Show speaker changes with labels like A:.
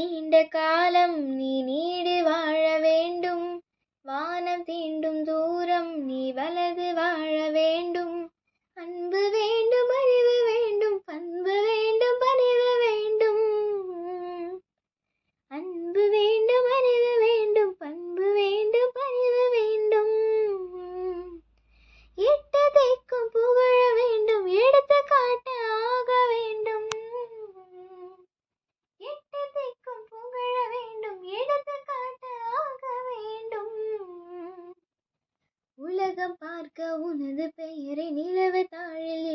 A: நீண்ட காலம் நீ நீடு வாழ வேண்டும். வானம் தீண்டும் உலகம் பார்க்க உனது பெயரை நிலவு தாழில்